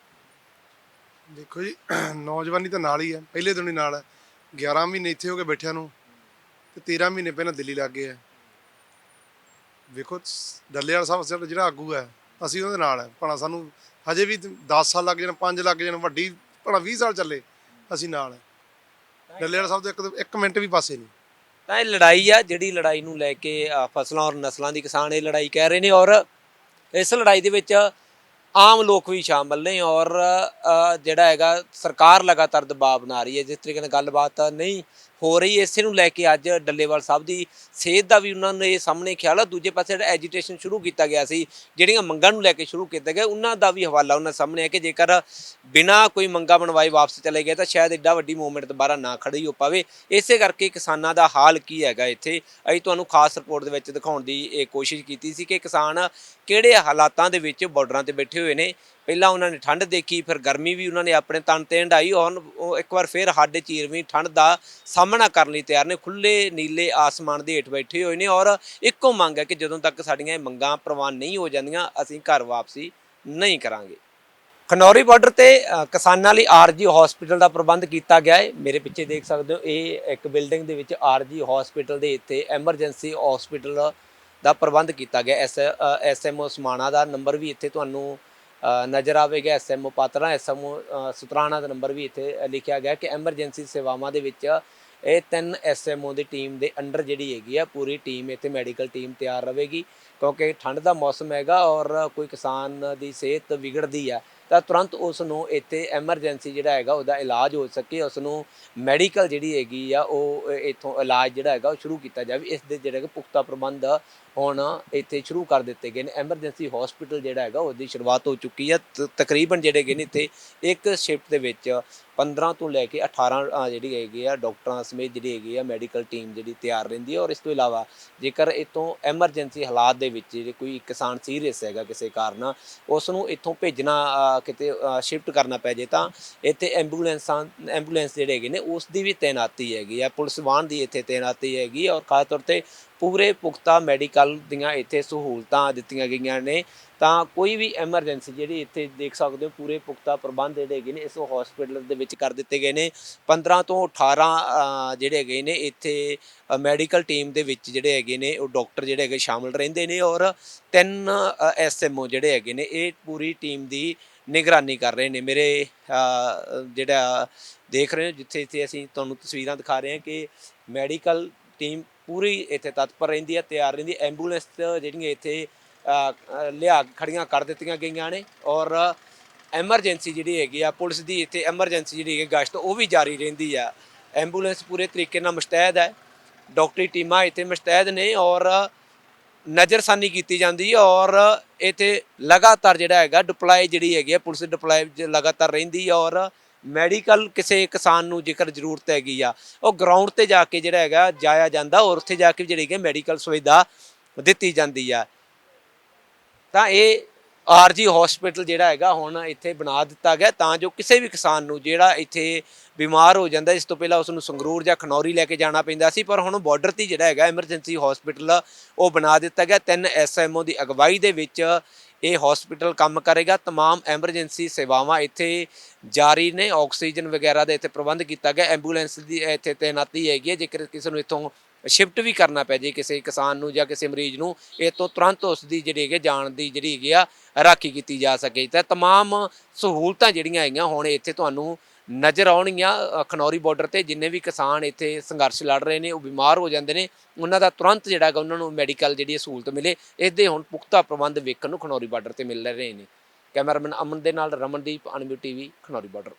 ਦੇਖੋ ਜੀ ਨੌਜਵਾਨੀ ਤਾਂ ਨਾਲ ਹੀ ਹੈ। ਪਹਿਲੇ ਦਿਨ ਹੀ ਨਾਲ ਹੈ। 11 ਮਹੀਨੇ ਇੱਥੇ ਹੋ ਕੇ ਬੈਠਿਆਂ ਨੂੰ ਤੇ 13 ਮਹੀਨੇ ਪਹਿਲਾਂ ਦਿੱਲੀ ਲੱਗ ਗਏ ਆ। ਵੇਖੋ ਸ- ਡੱਲੇਵਾਲ ਸਾਹਿਬ ਸਾਡਾ ਜਿਹੜਾ ਆਗੂ ਹੈ। ਅਸੀਂ ਉਹਦੇ ਨਾਲ ਹੈ ਭਲਾ ਸਾਨੂੰ ਹਜੇ ਵੀ 10 ਸਾਲ ਲੱਗ ਜਾਣ 5 ਲੱਗ ਜਾਣ ਵੱਡੀ ਭਲਾ 20 ਸਾਲ ਚੱਲੇ ਅਸੀਂ ਨਾਲ ਹੈ ਡੱਲੇਵਾਲ ਸਾਹਿਬ ਤੋਂ ਇੱਕ ਇੱਕ ਮਿੰਟ ਵੀ ਪਾਸੇ ਨਹੀਂ। ਤਾਂ ਇਹ ਲੜਾਈ ਆ ਜਿਹੜੀ ਲੜਾਈ ਨੂੰ ਲੈ ਕੇ ਫਸਲਾਂ ਔਰ ਨਸਲਾਂ ਦੀ ਕਿਸਾਨ ਇਹ ਲੜਾਈ ਕਹਿ ਰਹੇ ਨੇ ਔਰ ਇਸ ਲੜਾਈ ਦੇ ਵਿੱਚ ਆਮ ਲੋਕ ਵੀ ਸ਼ਾਮਲ ਨੇ ਔਰ ਜਿਹੜਾ ਹੈਗਾ ਸਰਕਾਰ ਲਗਾਤਾਰ ਦਬਾਅ ਬਣਾ ਰਹੀ ਹੈ। ਜਿਸ ਤਰੀਕੇ ਨਾਲ ਗੱਲਬਾਤ ਨਹੀਂ ਹੋ ਰਹੀ ਇਸੇ ਨੂੰ ਲੈ ਕੇ ਅੱਜ ਡੱਲੇਵਾਲ ਸਾਹਿਬ ਦੀ ਸਿਹਤ ਦਾ ਵੀ ਉਹਨਾਂ ਨੇ ਸਾਹਮਣੇ ਖਿਆਲ ਆ। ਦੂਜੇ ਪਾਸੇ ਜਿਹੜਾ ਐਜੀਟੇਸ਼ਨ ਸ਼ੁਰੂ ਕੀਤਾ ਗਿਆ ਸੀ, ਜਿਹੜੀਆਂ ਮੰਗਾਂ ਨੂੰ ਲੈ ਕੇ ਸ਼ੁਰੂ ਕੀਤਾ ਗਿਆ ਉਹਨਾਂ ਦਾ ਵੀ ਹਵਾਲਾ ਉਹਨਾਂ ਸਾਹਮਣੇ ਹੈ ਕਿ ਜੇਕਰ ਬਿਨਾਂ ਕੋਈ ਮੰਗਾ ਬਣਵਾਏ ਵਾਪਸ ਚਲੇ ਗਏ, ਤਾਂ ਸ਼ਾਇਦ ਐਡਾ ਵੱਡੀ ਮੂਵਮੈਂਟ ਦੁਬਾਰਾ ਨਾ ਖੜੀ ਹੋ ਪਾਵੇ। ਇਸੇ ਕਰਕੇ ਕਿਸਾਨਾਂ ਦਾ ਹਾਲ ਕੀ ਹੈਗਾ ਇੱਥੇ? ਅਸੀਂ ਤੁਹਾਨੂੰ ਖਾਸ ਰਿਪੋਰਟ ਦੇ ਵਿੱਚ ਦਿਖਾਉਣ ਦੀ ਇਹ ਕੋਸ਼ਿਸ਼ ਕੀਤੀ ਸੀ ਕਿ ਕਿਸਾਨ ਕਿਹੜੇ ਹਾਲਾਤਾਂ ਦੇ ਵਿੱਚ ਬਾਰਡਰਾਂ ਤੇ ਬੈਠੇ ਹੋਏ ਨੇ? ਪਹਿਲਾਂ ਉਹਨਾਂ ਨੇ ਠੰਡ ਦੇਖੀ, ਫਿਰ ਗਰਮੀ ਵੀ ਉਹਨਾਂ ਨੇ ਆਪਣੇ ਤਨ ਤੇ ਹੰਢਾਈ, ਹੁਣ ਉਹ ਇੱਕ ਵਾਰ ਫਿਰ ਸਾਡੇ ਚੀਰਵੀਂ ਠੰਡ ਦਾ ਸਾਹਮਣਾ ਕਰਨ ਲਈ ਤਿਆਰ ਨੇ ਖੁੱਲੇ ਨੀਲੇ ਆਸਮਾਨ ਦੇ ਹੇਠ ਬੈਠੇ ਹੋਏ ਨੇ ਔਰ ਇੱਕੋ ਮੰਗ ਹੈ ਕਿ ਜਦੋਂ ਤੱਕ ਸਾਡੀਆਂ ਇਹ ਮੰਗਾਂ ਪ੍ਰਵਾਨ ਨਹੀਂ ਹੋ ਜਾਂਦੀਆਂ, ਅਸੀਂ ਘਰ ਵਾਪਸੀ ਨਹੀਂ ਕਰਾਂਗੇ। ਖਨੌਰੀ ਬਾਰਡਰ ਤੇ ਕਿਸਾਨਾਂ ਲਈ ਆਰਜੀ ਹਸਪੀਟਲ ਦਾ ਪ੍ਰਬੰਧ ਕੀਤਾ ਗਿਆ ਹੈ। ਮੇਰੇ ਪਿੱਛੇ ਦੇਖ ਸਕਦੇ ਹੋ, ਇਹ ਇੱਕ ਬਿਲਡਿੰਗ ਦੇ ਵਿੱਚ ਆਰਜੀ ਹਸਪੀਟਲ ਦੇ ਇੱਥੇ ਐਮਰਜੈਂਸੀ ਹਸਪੀਟਲ ਦਾ ਪ੍ਰਬੰਧ ਕੀਤਾ ਗਿਆ। ਐਸ ਐਸਐਮਓ ਸਮਾਣਾ ਦਾ ਨੰਬਰ ਵੀ ਇੱਥੇ ਤੁਹਾਨੂੰ ਨਜ਼ਰ ਆਵੇਗਾ ਐਸਐਮਓ ਪਾਤਰਾ ਐਸਐਮਓ ਸੁਤਰਾਣਾ ਦਾ ਨੰਬਰ ਵੀ ਇੱਥੇ ਲਿਖਿਆ ਗਿਆ ਕਿ ਐਮਰਜੈਂਸੀ ਸੇਵਾਵਾਂ ਦੇ ਵਿੱਚ ਇਹ ਤਿੰਨ ਐਸਐਮਓ ਦੀ ਟੀਮ ਦੇ ਅੰਡਰ ਜਿਹੜੀ ਹੈਗੀ ਆ, ਪੂਰੀ ਟੀਮ ਇੱਥੇ ਮੈਡੀਕਲ ਟੀਮ ਤਿਆਰ ਰਹੇਗੀ। ਕਿਉਂਕਿ ਠੰਡ ਦਾ ਮੌਸਮ ਹੈਗਾ ਔਰ ਕੋਈ ਕਿਸਾਨ ਦੀ ਸਿਹਤ ਵਿਗੜਦੀ ਆ, ਤਾਂ ਤੁਰੰਤ ਉਸ ਨੂੰ ਇੱਥੇ ਐਮਰਜੈਂਸੀ ਜਿਹੜਾ ਹੈਗਾ, ਉਹਦਾ ਇਲਾਜ ਹੋ ਸਕੇ ਉਸ ਨੂੰ ਮੈਡੀਕਲ ਜਿਹੜੀ ਹੈਗੀ ਆ, ਉਹ ਇੱਥੋਂ ਇਲਾਜ ਜਿਹੜਾ ਹੈਗਾ, ਉਹ ਸ਼ੁਰੂ ਕੀਤਾ ਜਾਵੇ। ਇਸ ਦੇ ਜਿਹੜੇ ਕਿ ਪੁਖਤਾ ਪ੍ਰਬੰਧ ਹੁਣ ਇੱਥੇ ਸ਼ੁਰੂ ਕਰ ਦਿੱਤੇ ਗਏ ਨੇ। ਐਮਰਜੈਂਸੀ ਹਸਪੀਟਲ ਜਿਹੜਾ ਹੈਗਾ, ਉਹਦੀ ਸ਼ੁਰੂਆਤ ਹੋ ਚੁੱਕੀ ਹੈ। ਤਕਰੀਬਨ ਜਿਹੜੇ ਹੈਗੇ ਨੇ ਇੱਥੇ, ਇੱਕ ਸ਼ਿਫਟ ਦੇ ਵਿੱਚ 15 ਤੋਂ ਲੈ ਕੇ 18 ਜਿਹੜੀ ਹੈਗੀ ਆ, ਡਾਕਟਰਾਂ ਸਮੇਤ ਜਿਹੜੀ ਹੈਗੀ ਆ ਮੈਡੀਕਲ ਟੀਮ ਜਿਹੜੀ ਤਿਆਰ ਰਹਿੰਦੀ ਹੈ। ਔਰ ਇਸ ਤੋਂ ਇਲਾਵਾ ਜੇਕਰ ਇਤੋਂ ਐਮਰਜੈਂਸੀ ਹਾਲਾਤ ਦੇ ਵਿੱਚ ਜੇ ਕੋਈ ਕਿਸਾਨ ਸੀਰੀਅਸ ਹੈਗਾ ਕਿਸੇ ਕਾਰਨ ਉਸ ਨੂੰ ਇੱਥੋਂ ਭੇਜਣਾ ਕਿਤੇ ਸ਼ਿਫਟ ਕਰਨਾ ਪੈ ਜੇ ਤਾਂ ਇੱਥੇ ਐਂਬੂਲੈਂਸਾਂ ਐਂਬੂਲੈਂਸ ਜਿਹੜੇ ਹੈਗੇ ਨੇ ਉਸ ਦੀ ਵੀ ਤੈਨਾਤੀ ਹੈਗੀ ਆ। ਪੁਲਿਸ ਵਾਹਨ ਦੀ ਇੱਥੇ ਤੈਨਾਤੀ ਹੈਗੀ ਔਰ ਖਾਸ ਤੌਰ ਤੇ ਪੂਰੇ ਪੁਖਤਾ ਮੈਡੀਕਲ ਦੀਆਂ ਇੱਥੇ ਸਹੂਲਤਾਂ ਦਿੱਤੀਆਂ ਗਈਆਂ ਨੇ। ਤਾਂ ਕੋਈ ਵੀ ਐਮਰਜੈਂਸੀ ਜਿਹੜੀ ਇੱਥੇ ਦੇਖ ਸਕਦੇ ਹੋ, ਪੂਰੇ ਪੁਖਤਾ ਪ੍ਰਬੰਧ ਜਿਹੜੇ ਹੈਗੇ ਨੇ, ਇਸ ਹਸਪੀਟਲ ਦੇ ਵਿੱਚ ਕਰ ਦਿੱਤੇ ਗਏ ਨੇ। 15 ਤੋਂ 18 ਜਿਹੜੇ ਹੈਗੇ ਨੇ, ਇੱਥੇ ਮੈਡੀਕਲ ਟੀਮ ਦੇ ਵਿੱਚ ਜਿਹੜੇ ਹੈਗੇ ਨੇ, ਉਹ ਡਾਕਟਰ ਜਿਹੜੇ ਹੈਗੇ ਸ਼ਾਮਲ ਰਹਿੰਦੇ ਨੇ ਔਰ ਤਿੰਨ ਐਸਐਮਓ ਜਿਹੜੇ ਹੈਗੇ ਨੇ, ਇਹ ਪੂਰੀ ਟੀਮ ਦੀ ਨਿਗਰਾਨੀ ਕਰ ਰਹੇ ਨੇ। ਮੇਰੇ ਜਿਹੜਾ ਦੇਖ ਰਹੇ ਹੋ ਜਿੱਥੇ ਇੱਥੇ ਅਸੀਂ ਤੁਹਾਨੂੰ ਤਸਵੀਰਾਂ ਦਿਖਾ ਰਹੇ ਹਾਂ ਕਿ ਮੈਡੀਕਲ ਟੀਮ ਪੂਰੀ ਇੱਥੇ ਤਤਪਰ ਰਹਿੰਦੀ ਹੈ ਤਿਆਰ ਰਹਿੰਦੀ ਹੈ ਐਂਬੂਲੈਂਸ ਜਿਹੜੀਆਂ ਇੱਥੇ ਲਿਆ ਕੇ ਖੜੀਆਂ ਕਰ ਦਿੱਤੀਆਂ ਗਈਆਂ ਨੇ ਔਰ ਐਮਰਜੈਂਸੀ ਜਿਹੜੀ ਹੈਗੀ ਆ, ਪੁਲਿਸ ਦੀ ਇੱਥੇ ਐਮਰਜੈਂਸੀ ਜਿਹੜੀ ਹੈਗੀ ਗਸ਼ਤ ਉਹ ਵੀ ਜਾਰੀ ਰਹਿੰਦੀ ਆ। ਐਂਬੂਲੈਂਸ ਪੂਰੇ ਤਰੀਕੇ ਨਾਲ ਮੁਸ਼ਤੈਦ ਹੈ। ਡਾਕਟਰੀ ਟੀਮਾਂ ਇੱਥੇ ਮੁਸ਼ਤੈਦ ਨੇ ਔਰ ਨਜ਼ਰਸਾਨੀ ਕੀਤੀ ਜਾਂਦੀ ਹੈ ਔਰ ਇੱਥੇ ਲਗਾਤਾਰ ਜਿਹੜਾ ਹੈਗਾ ਡਿਪਲਾਈ ਜਿਹੜੀ ਹੈਗੀ ਆ, ਪੁਲਿਸ ਡਿਪਲਾਈ ਲਗਾਤਾਰ ਰਹਿੰਦੀ ਔਰ ਮੈਡੀਕਲ ਕਿਸੇ ਕਿਸਾਨ ਨੂੰ ਜੇਕਰ ਜ਼ਰੂਰਤ ਹੈਗੀ ਆ, ਉਹ ਗਰਾਊਂਡ ਤੇ ਜਾ ਕੇ ਜਿਹੜਾ ਹੈਗਾ ਜਾਇਆ ਜਾਂਦਾ, ਔਰ ਉੱਥੇ ਜਾ ਕੇ ਜਿਹੜੀ ਹੈ ਮੈਡੀਕਲ ਸੁਵਿਧਾ ਦਿੱਤੀ ਜਾਂਦੀ ਆ। ਤਾਂ ਇਹ ਆਰਜੀ ਹਸਪੀਟਲ ਜਿਹੜਾ ਹੈਗਾ ਹੁਣ ਇੱਥੇ ਬਣਾ ਦਿੱਤਾ ਗਿਆ, ਤਾਂ ਜੋ ਕਿਸੇ ਵੀ ਕਿਸਾਨ ਨੂੰ ਜਿਹੜਾ ਇੱਥੇ ਬਿਮਾਰ ਹੋ ਜਾਂਦਾ, ਇਸ ਤੋਂ ਪਹਿਲਾਂ ਉਸ ਨੂੰ ਸੰਗਰੂਰ ਜਾਂ ਖਨੌਰੀ ਲੈ ਕੇ ਜਾਣਾ ਪੈਂਦਾ ਸੀ, ਪਰ ਹੁਣ ਬਾਰਡਰ ਤੇ ਜਿਹੜਾ ਹੈਗਾ ਐਮਰਜੈਂਸੀ ਹਸਪੀਟਲ ਉਹ ਬਣਾ ਦਿੱਤਾ ਗਿਆ। ਤਿੰਨ ਐਸਐਮਓ ਦੀ ਅਗਵਾਈ ਦੇ ਵਿੱਚ ਇਹ ਹਸਪੀਟਲ ਕੰਮ ਕਰੇਗਾ तमाम ਐਮਰਜੈਂਸੀ ਸੇਵਾਵਾਂ ਇੱਥੇ ਜਾਰੀ ਨੇ ਆਕਸੀਜਨ ਵਗੈਰਾ ਦਾ ਇੱਥੇ ਪ੍ਰਬੰਧ ਕੀਤਾ ਗਿਆ ਐਂਬੂਲੈਂਸ ਦੀ ਇੱਥੇ ਤੈਨਾਤੀ ਹੈਗੀ ਹੈ ਜੇਕਰ ਕਿਸੇ ਨੂੰ ਇੱਥੋਂ ਸ਼ਿਫਟ ਵੀ ਕਰਨਾ ਪੈ ਜੇ ਕਿਸੇ ਕਿਸਾਨ ਨੂੰ ਜਾਂ ਕਿਸੇ ਮਰੀਜ਼ ਨੂੰ ਇਹ ਤੋਂ ਤੁਰੰਤ ਉਸ ਦੀ ਜਿਹੜੀ ਹੈਗੀ ਜਾਣ ਦੀ ਜਿਹੜੀ ਹੈਗੀ ਆ ਰਾਖੀ ਕੀਤੀ ਜਾ ਸਕੇ ਤਾਂ तमाम ਸਹੂਲਤਾਂ ਜਿਹੜੀਆਂ ਹੈਗੀਆਂ ਹੁਣ ਇੱਥੇ ਤੁਹਾਨੂੰ ਨਜ਼ਰ ਆਉਣਗੀਆਂ ਖਨੌਰੀ ਬਾਰਡਰ ਤੇ ਜਿੰਨੇ ਵੀ ਕਿਸਾਨ ਇੱਥੇ ਸੰਘਰਸ਼ ਲੜ ਰਹੇ ਨੇ, ਉਹ ਬਿਮਾਰ ਹੋ ਜਾਂਦੇ ਨੇ, ਉਹਨਾਂ ਦਾ ਤੁਰੰਤ ਜਿਹੜਾ ਹੈਗਾ ਉਹਨਾਂ ਨੂੰ ਮੈਡੀਕਲ ਜਿਹੜੀ ਸਹੂਲਤ ਮਿਲੇ ਇਸ ਦੇ ਹੁਣ ਪੁਖਤਾ ਪ੍ਰਬੰਧ ਵੇਖਣ ਨੂੰ ਖਨੌਰੀ ਬਾਰਡਰ ਤੇ ਮਿਲ ਰਹੇ ਨੇ। ਕੈਮਰਾਮੈਨ ਅਮਨ ਦੇ ਨਾਲ Ramandeep, unmute TV, Khanauri border